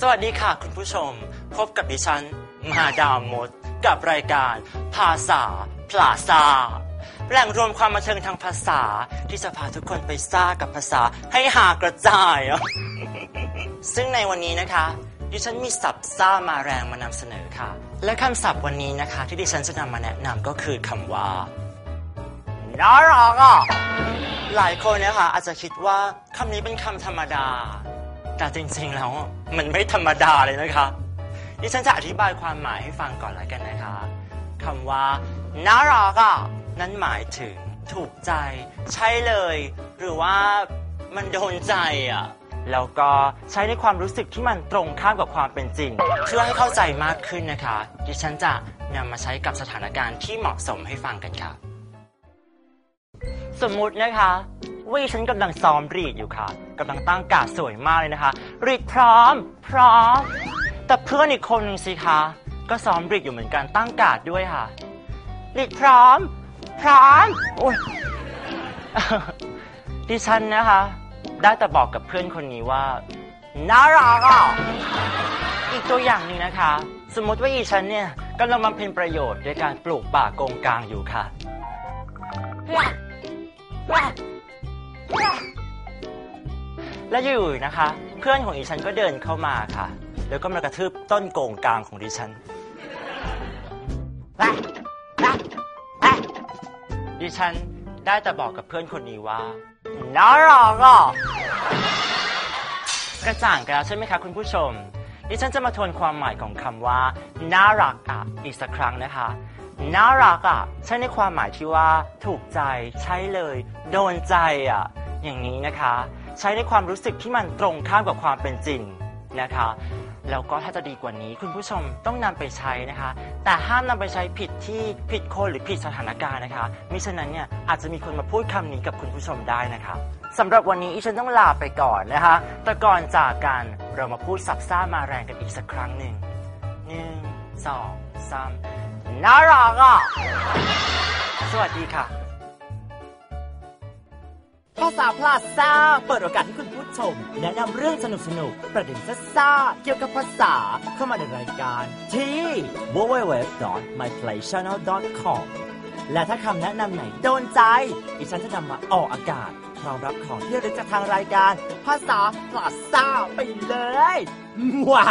สวัสดีค่ะคุณผู้ชม พบกับดิฉัน มาดามมด กับรายการ ภาษาพลาซาแหล่งรวมความบันเทิงทางภาษาที่จะพาทุกคนไปซ่ากับภาษาให้หากระจายอะซึ่งในวันนี้นะคะ ดิฉันมีศัพท์ซ่ามาแรงมานำเสนอค่ะ และคำศัพท์วันนี้นะคะ ที่ดิฉันจะนำมาแนะนำก็คือคำว่าน่ารักอะหลายคนนะคะอาจจะคิดว่าคำนี้เป็นคำธรรมดา แต่จริงๆแล้วมันไม่ธรรมดาเลยนะคะดิฉันจะอธิบายความหมายให้ฟังก่อนแล้วกันนะคะคำว่าน่ารักอะนั้นหมายถึงถูกใจ ใช่เลย หรือว่ามันโดนใจอะแล้วก็ใช้ในความรู้สึกที่มันตรงข้ามกับความเป็นจริง เพื่อให้เข้าใจมากขึ้นนะคะดิฉันจะนำมาใช้กับสถานการณ์ที่เหมาะสมให้ฟังกันค่ะ สมมุตินะคะว่าดิฉันกำลังซ้อมรีดอยู่ค่ะ กำลังตั้งกาดสวยมากเลยนะคะรีดพร้อม พร้อม แต่เพื่อนอีกคนหนึ่งสิคะ ก็ซ้อมรีดอยู่เหมือนกันตั้งกาดด้วยค่ะรีดพร้อม พร้อมโอ้ยดิฉันนะคะ ได้แต่บอกกับเพื่อนคนนี้ว่าน่ารักอะอีกตัวอย่างหนึ่งนะคะ สมมติว่าอีฉันเนี่ยกำลังบำเพ็ญประโยชน์ด้วยการปลูกป่าโกงกลางอยู่ค่ะ และอยู่ๆนะคะ เพื่อนของดิฉันก็เดินเข้ามาค่ะ แล้วก็มากระทืบต้นโกงกลางของดิฉันดิฉันได้แต่บอกกับเพื่อนคนนี้ว่าน่ารักอะกระจ่างกันแล้วใช่ไหมคะคุณผู้ชม ดิฉันจะมาทวนความหมายของคำว่าน่ารักอะอีกสักครั้งนะคะน่ารักอะใช้ในความหมายที่ว่า ถูกใจใช่เลย โดนใจอะ อย่างนี้นะคะ ใช้ในความรู้สึกที่มันตรงข้ามกับความเป็นจริงนะคะ แล้วก็ถ้าจะดีกว่านี้คุณผู้ชมต้องนำไปใช้นะคะ แต่ห้ามนำไปใช้ผิดที่ผิดคนหรือผิดสถานการณ์นะคะมิฉะนั้นเนี่ยอาจจะมีคนมาพูดคำนี้กับคุณผู้ชมได้นะคะสำหรับวันนี้อีฉันต้องลาไปก่อนนะคะ แต่ก่อนจากกันเรามาพูดสับซ่ามาแรงกันอีกสักครั้งหนึ่งหนึ่งสองสามน่ารักอะสวัสดีค่ะ ภาษาพลาซ่า เปิดโอกาสให้คุณผู้ชม แนะนำเรื่องสนุกสนุกๆประเด็นซ่าๆเกี่ยวกับภาษาเข้ามาในรายการที่ www.myplaychannel.com และถ้าคำแนะนำไหนโดนใจ ดิฉันจะนำมาออกอากาศ พร้อมรับของที่ระลึกจากทางรายการ ภาษาพลาซ่าไปเลยว้า